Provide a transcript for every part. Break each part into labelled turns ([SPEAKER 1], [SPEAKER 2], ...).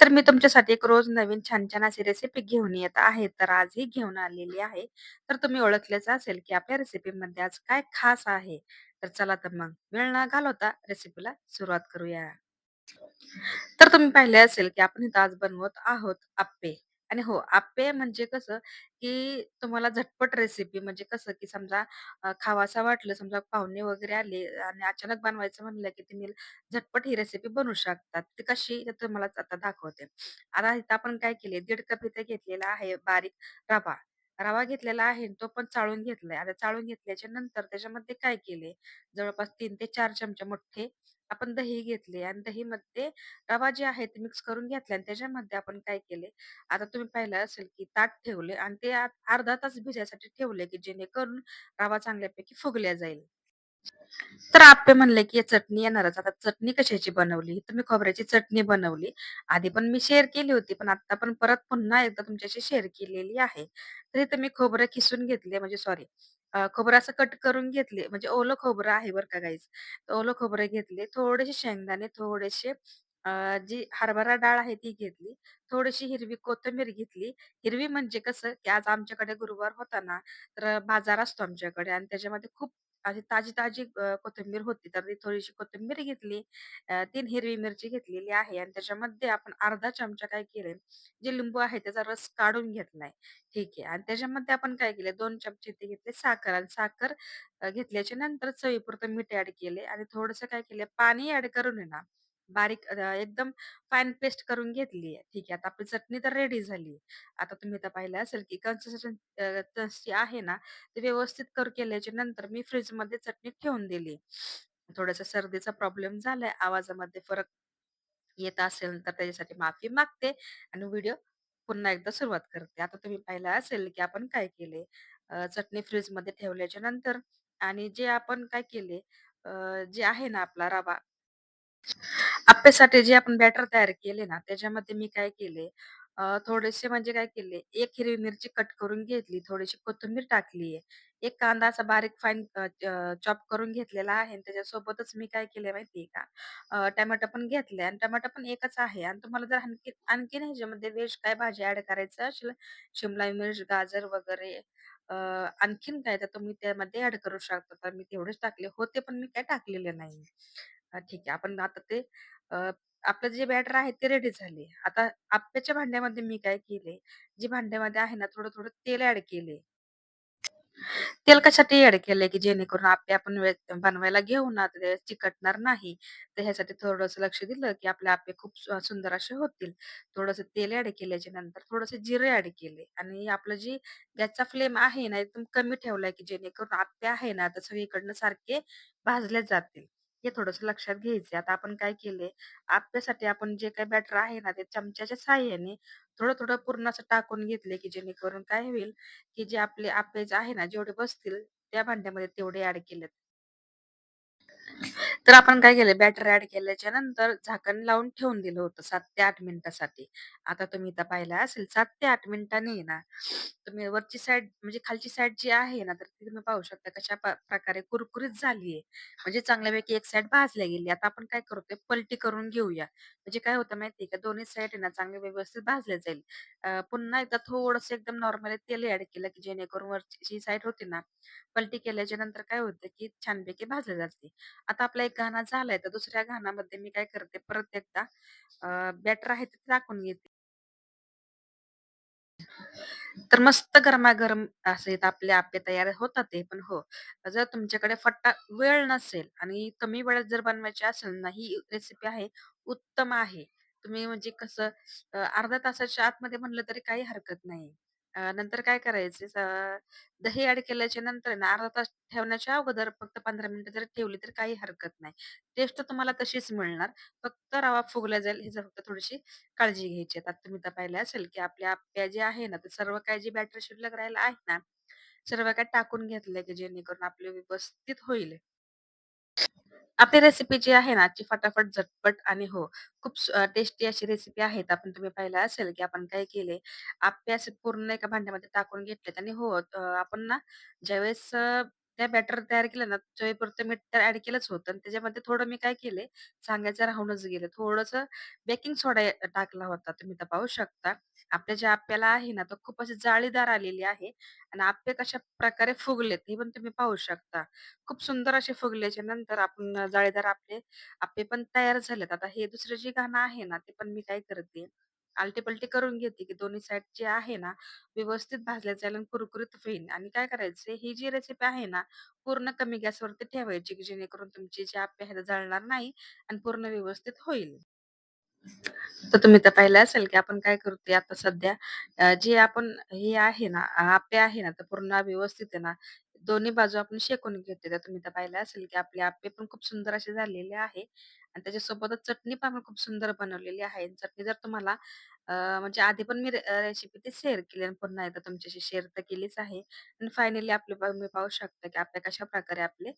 [SPEAKER 1] तर मी तुमच्यासाठी एक रोज नवीन छान-छान अशी रेसिपी घेऊन येत आहे. तर आज ही घेऊन आलेली आहे. तर तुम्ही ओळखलेच असेल, की आपल्या रेसिपीमध्ये आज काय खास आहे. तर चला तर मग वेळ न घालवता रेसिपीला सुरुवात करूया. तर तुम्ही पाहिले असेल, की आपण इथं आज बनवत आहोत आप्पे आणि हो, आप्पे म्हणजे कसं, की तुम्हाला झटपट रेसिपी म्हणजे कसं, की समजा अ, वाटलं, समजा पाहुणे वगैरे आले आणि अचानक बनवायचं म्हणलं, की तुम्ही झटपट ही रेसिपी बनवू शकतात. ती कशी ते तुम्हाला आता दाखवते. आता इथं आपण काय केले, 1.5 कप इथे घेतलेला आहे बारीक रवा. रवा घेतलेला आहे आणि तो पण चाळून घेतलाय. आता चाळून घेतल्याच्या नंतर त्याच्यामध्ये काय केले, जवळपास 3 ते 4 चमचे मोठे आपण दही घेतले आणि दहीमध्ये रवा जे आहे ते मिक्स करून घेतले आणि त्याच्यामध्ये आपण काय केले, आता तुम्ही पाहिलं असेल की ताट ठेवले आणि ते अर्धा तास भिजायसाठी ठेवले, की जेणेकरून रवा चांगल्यापैकी फुगल्या जाईल. तर आप्पे म्हणले की चटणी येणारच. आता चटणी कशाची बनवली? तर मी खोबऱ्याची चटणी बनवली. आधी पण मी शेअर केली होती, पण आता पण परत पुन्हा एकदा तुमच्याशी शेअर केलेली आहे. तर इथं मी खोबरं खिसून घेतले म्हणजे सॉरी खोबरं असं कट करून घेतले. म्हणजे ओलं खोबरं आहे बरं का गाईज. ओलं खोबरं घेतले, थोडेसे शेंगदाणे, थोडेसे अ, जी हरभरा डाळ आहे ती घेतली, थोडीशी हिरवी कोथिंबीर घेतली. हिरवी म्हणजे कसं, की आज आमच्याकडे गुरुवार होता ना, तर बाजार असतो आमच्याकडे आणि त्याच्यामध्ये खूप अशी ताजी-ताजी अ, कोथिंबीर होती. तर ती थोडीशी कोथिंबीर घेतली. अ, 3 हिरवी मिरची घेतलेली आहे आणि त्याच्यामध्ये आपण अर्धा चमचा काय केलंय, जे लिंबू आहे त्याचा रस काढून घेतलाय. ठीक आहे. आणि त्याच्यामध्ये आपण काय केले 2 चमचे ते घेतले साखर आणि साखर अ, घेतल्याच्या नंतर चवीपुरतं मीठ ॲड केले आणि थोडंसं काय केलं पाणी ॲड करून आहे ना, बारीक अ, एकदम फाईन पेस्ट करून घेतली आहे. ठीक आहे. आता आपली चटणी तर रेडी झाली. आता तुम्ही तर पाहिलं असेल, की कन्सिस्टन्सी अ, तशी आहे ना, ते व्यवस्थित कर केल्याच्यानंतर मी फ्रिजमध्ये चटणी ठेवून दिली. थोडासा सर्दीचा प्रॉब्लेम झालाय, आवाजामध्ये फरक येत असेल तर त्याच्यासाठी माफी मागते आणि व्हिडिओ पुन्हा एकदा सुरुवात करते. आता तुम्ही पाहिलं असेल, की आपण काय केले, अ, चटणी फ्रिजमध्ये ठेवल्याच्या नंतर आणि जे आपण काय केले, अ, जे आहे ना आपला रवा आप्यासाठी जे आपण बॅटर तयार केले ना, त्याच्यामध्ये मी काय केले, अ, थोडेसे म्हणजे काय केले, एक हिरवी मिरची कट करून घेतली, थोडीशी कोथिंबीर टाकली आहे. एक कांदा असा बारीक फाईन चॉप करून घेतलेला आहे आणि त्याच्यासोबतच मी काय केले माहिती का, अ, टोमॅटो पण घेतले आणि टोमॅटो पण एकच आहे आणि तुम्हाला जर आणखी आणखीन ह्याच्यामध्ये व्हेज काय भाजी ॲड करायचं असेल, शिमला मिर्च, गाजर वगैरे अ, आणखीन काय तर तुम्ही त्यामध्ये ॲड करू शकता. तर मी तेवढेच टाकले होते, पण मी काय टाकलेले नाही. ठीक आहे. आपण आता ते अ, आपलं जे बॅटर आहे ते रेडी झाले. आता आप्याच्या भांड्यामध्ये मी काय केले, जे भांड्यामध्ये आहे ना थोडं-थोडं तेल ॲड केले. तेल कशासाठी ॲड केलंय, की जेणेकरून आप्पे आपण बनवायला घेऊ ना, तर चिकटणार नाही. तर ह्यासाठी थोडंसं लक्ष दिलं, की आपले आप्पे खूप सु सुंदर असे होतील. थोडंसं तेल ॲड केल्याच्यानंतर थोडंसं जिरे ॲड केले आणि आपलं जी गॅसचा फ्लेम आहे ना, एकदम कमी ठेवलाय, की जेणेकरून आप्पे आहे ना, तर सगळीकडनं सारखे भाजले जातील. हे थोडस लक्षात घ्यायचं आता आपण काय केले, आप्यासाठी आपण जे काही बॅटर आहे ना, ते चमच्याच्या साहाय्याने थोडं-थोडं पूर्ण असं टाकून घेतले, की जेणेकरून काय होईल, की जे आपले आप्याचे आहे ना, जेवढे बसतील त्या भांड्यामध्ये तेवढे ऍड केलेत. तर आपण काय केलं बॅटर ॲड केल्याच्यानंतर झाकण लावून ठेवून दिलं होतं 7 ते 8 मिनिटासाठी. आता तुम्ही इथं पाहिलं असेल 7 ते 8 मिनिटांनी आहे ना, तुम्ही वरची साइड म्हणजे खालची साइड जी आहे ना, तर ती तुम्ही पाहू शकता कशा प प्रकारे कुरकुरीत झाली आहे. म्हणजे चांगल्यापैकी एक साईड भाजल्या गेली. आता आपण काय करतोय पलटी करून घेऊया. म्हणजे काय होतं माहिती का, दोन्ही साइड आहे ना चांगले व्यवस्थित भाजल्या जाईल. अ, पुन्हा एकदा थोडंसं एकदम नॉर्मली तेल ॲड केलं, की जेणेकरून वरची जी होती ना, पलटी केल्याच्यानंतर काय होतं, की छानपैकी भाजल्या जाते. आता आपला एक घाना झालाय, तर दुसऱ्या घानामध्ये मी काय करते, परत एकदा अ, बॅटर आहे ते टाकून घेते. तर मस्त गरमागरम असे आपले आप्पे तयार होतात ते. पण हो, जर तुमच्याकडे फट्टा वेळ नसेल आणि कमी वेळात जर बनवायची असेल ना, ही रेसिपी आहे, उत्तम आहे. तुम्ही म्हणजे कसं अ, अर्ध्या तासाच्या आतमध्ये म्हणलं तरी काही हरकत नाही. अ, नंतर काय करायचं अ, दही ॲड केल्याच्यानंतर ना, अर्धा तास ठेवण्याच्या अगोदर फक्त 15 मिनिटं जरी ठेवली तर काही हरकत नाही. टेस्ट तुम्हाला तशीच मिळणार. फक्त रवा फुगला जाईल ह्याची फक्त थोडीशी काळजी घ्यायची आहे. आता तुम्ही तर पाहिलं असेल, की आपल्या आप्या जे आहे ना, ते सर्व काही जे बॅटर शिल्लक राहिलं आहे ना, सर्व काही टाकून घेतलंय, की जेणेकरून आपले व्यवस्थित होईल. आपली रेसिपी जी आहे ना, ती फटाफट, झटपट आणि हो, खूप टेस्टी अशी रेसिपी आहे. आपण तुम्ही पाहिलं असेल, की आपण काय केले, आप्पे असे पूर्ण एका भांड्यामध्ये टाकून घेतलेत आणि हो, अ, आपण ना ज्यावेळेस अ, त्या बॅटर तयार केलं ना, चवीपुरतं मीठ तर ॲड केलंच होतं आणि त्याच्यामध्ये थोडं मी काय केले, सांगायचं राहूनच गेलं. थोडंसं बेकिंग सोडा टाकला होता. तुम्ही तर पाहू शकता. आपल्या ज्या आप्याला आहे ना, तर खूप अशी जाळीदार आलेली आहे आणि आप्पे कशाप्रकारे फुगलेत, हे पण तुम्ही पाहू शकता. खूप सुंदर असे फुगल्याच्या नंतर आपण जाळीदार आपले आप्पे पण तयार झालेत. आता हे दुसरं जे गाणं आहे ना, ते पण मी काय करते, आलटी-पलटी करून घेते, की दोन्ही साईड जे आहे ना, व्यवस्थित भाजल्या जाईल आणि कुरकुरीत होईल. आणि काय करायचं, ही जी रेसिपी आहे ना, पूर्ण कमी गॅसवरती ठेवायची, की जेणेकरून तुमची जे आप्पे आहेत, जळणार नाही आणि पूर्ण व्यवस्थित होईल. तर तुम्ही तर पाहिलं असेल, की आपण काय करतोय आता सध्या जे आपण हे आहे ना, आप्पे आहे ना, तर पूर्ण व्यवस्थित आहे ना, दोन्ही बाजू आपण शेकून घेतो त्या तुम्ही तर पाहिलं असेल, की आपले आप्पे पण खूप सुंदर असे झालेले आहे आणि त्याच्यासोबतच चटणी पण खूप सुंदर बनवलेली आहे. चटणी जर तुम्हाला म्हणजे आधी पण मी रेसिपी ती शेअर केली आणि पुन्हा एकदा तुमच्याशी शेअर तर केलीच आहे. आणि फायनली आपले तुम्ही पाहू शकता, की आपले कशा प्रकारे आपले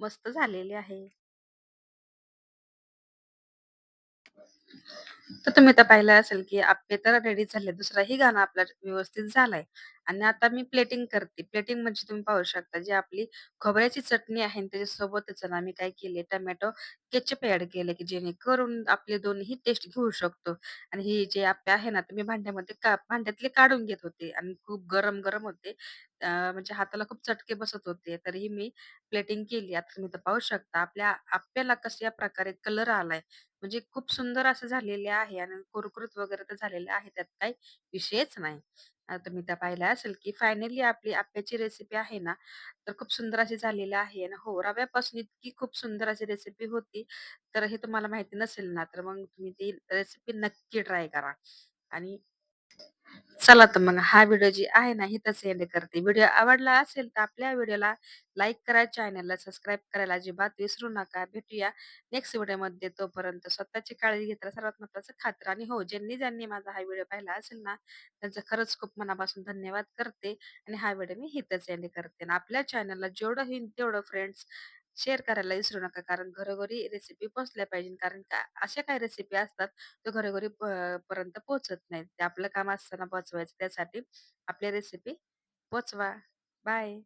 [SPEAKER 1] मस्त झालेले आहे. तर तुम्ही तर पाहिलं असेल, की आप्पे तर रेडी झाले. दुसराही गाणं आपला व्यवस्थित झालाय आणि आता मी प्लेटिंग करते. प्लेटिंग म्हणजे तुम्ही पाहू शकता, जी आपली खोबऱ्याची चटणी आहे आणि त्याच्यासोबतच ना आम्ही काय केले, टोमॅटो केचअप ॲड केले, की जेणेकरून आपले दोन्ही टेस्ट घेऊ शकतो. आणि ही जे आप्पे आहे ना, ते मी भांड्यामध्ये का भांड्यातले काढून घेत होते आणि खूप गरम-गरम होते. अ, म्हणजे हाताला खूप चटके बसत होते. तरीही मी प्लेटिंग केली. आता तुम्ही तर पाहू शकता, आपल्या आप्याला कशा प्रकारे कलर आलाय. म्हणजे खूप सुंदर असं झालेले आहे आणि कुरकुरीत वगैरे तर झालेले आहे. त्यात काही विषयच नाही. अ, तुम्ही त्या पाहिल्या असेल, की फायनली आपली आप्याची रेसिपी आहे ना, तर खूप सुंदर अशी झालेली आहे आणि हो, रव्यापासून इतकी खूप सुंदर अशी रेसिपी होती. तर हे तुम्हाला माहिती नसेल ना, तर मग तुम्ही ती रेसिपी नक्की ट्राय करा आणि चला तर मग हा व्हिडिओ जी आहे ना, इथंच एंड करते. व्हिडिओ आवडला असेल तर आपल्या व्हिडिओला लाईक करा, चॅनलला सबस्क्राईब करायला अजिबात विसरू नका. भेटूया नेक्स्ट व्हिडिओमध्ये. तोपर्यंत स्वतःची काळजी घेतला सर्वात महत्त्वाचं खात्र आणि हो, ज्यांनी-ज्यांनी माझा हा व्हिडिओ पाहिला असेल ना, त्यांचं खरंच खूप मनापासून धन्यवाद करते आणि हा व्हिडिओ मी इथंच एंड करते. आणि आपल्या चॅनलला जेवढं होईल तेवढं फ्रेंड्स शेअर करायला विसरू नका. कारण घरोघरी रेसिपी पोहोचल्या पाहिजे. कारण का अशा काही रेसिपी असतात, तो घरोघरी प पर्यंत पोहोचत नाहीत. ते आपलं काम असताना पोहोचवायचं. त्यासाठी आपली रेसिपी पोहोचवा. बाय.